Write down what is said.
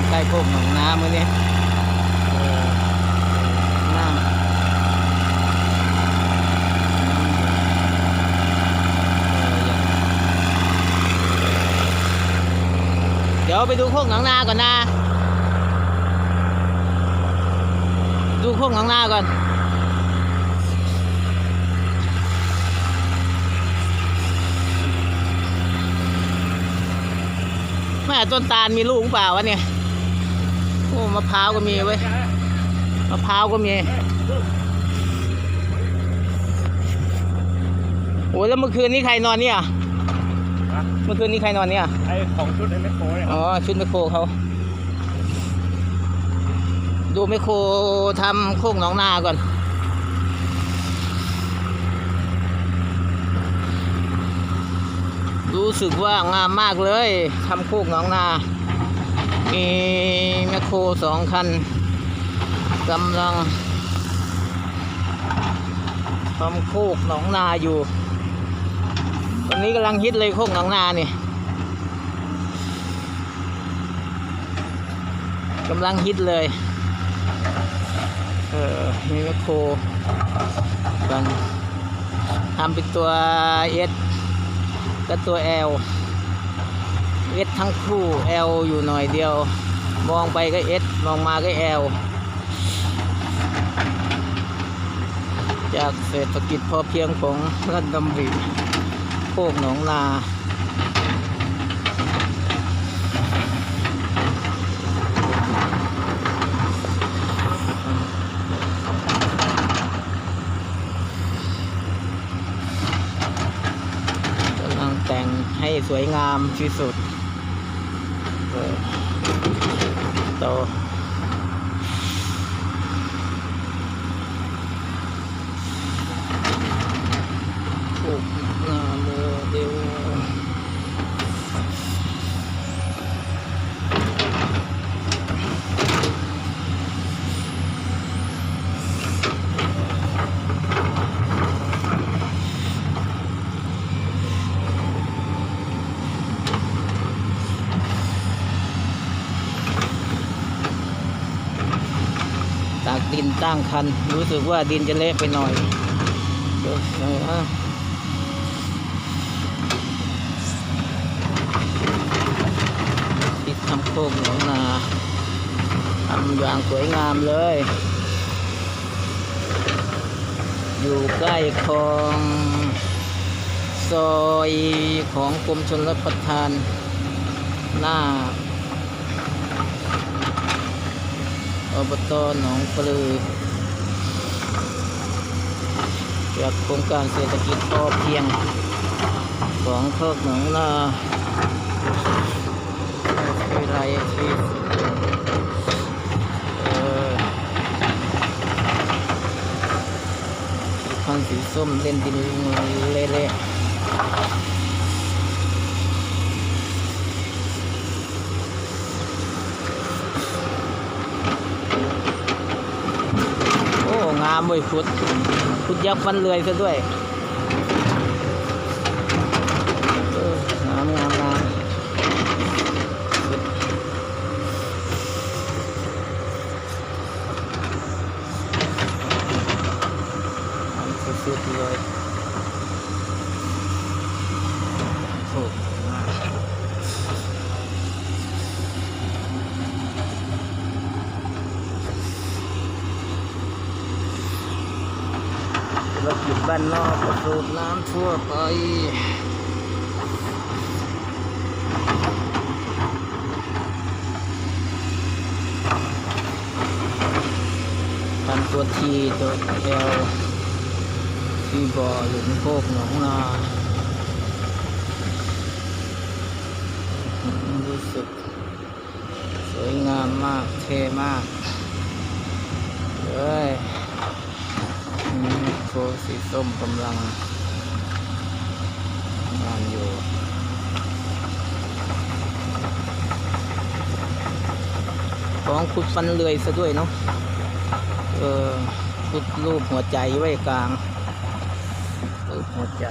ำใกล้โคกหนองน้ำมือนี้เออน้ำเดี๋ยวไปดูโคกหนองนาก่อนนะ ดูโคกหนองนาก่อนแม่ต้นตาลมีลูกเปล่าวะเนี่ย โอ้มะพร้าวก็มีเว้ยมะพร้าวก็มีโอ้แล้วเมื่อคืนนี้ใครนอนเนี่ยเมื่อคืนนี้ใครนอนเนี่ยไอของชุดไอแมคโครเนี่ยอ๋อชุดไมคโครเขาดูไมคโครทำโคกหนองนาก่อนรู้สึกว่างามมากเลยทำโคกหนองนา มีแมคโครสองคันกำลังทำโคกหนองนาอยู่ตอนนี้กำลังฮิตเลยโคกหนองนาเนี่ยกำลังฮิตเลยเออมีแมคโครกันทำเป็นตัวเอสกับตัวแอล เอสทั้งคู่เอลอยู่หน่อยเดียว มองไปก็เอสมองมาก็เอลจากเศรษฐกิจพอเพียงของรัฐดำริโคกหนองนา กำลังแต่งให้ สวยงามที่สุดโตปลูกหน้าโมเดลตาก ดินตั้งคัน รู้สึกว่าดินจะเละไปหน่อยเดี๋ยวติดทำโคกหนองนาทำอย่างสวยงามเลย อยู่ใกล้คลองซอยของกรมชนรับประทานหน้า อบตหนองปลือจากโครงการเศรษฐกิจพอเพียงของโคกหนองนาวิไลที่พันสีส้มเล่นดินเละๆ โอ้งามเว้ยขุดขุดยักษ์ฟันเลื่อยซะด้วยเอองามงามงามทำสุดๆเลยโอ้ หยุดบ้านนอกก็สูบน้ำทั่วไปทำตัวทีตัวเอลที่บ่อหลุมโคกหนองนารู้สึก สวยงามมากเท่มากเลย มีโคสีส้มกำลังงานอยู่ของขุดฟันเลื่อยซะด้วยเนาะเออขุดรูปหัวใจไว้กลางรูปหัวใจ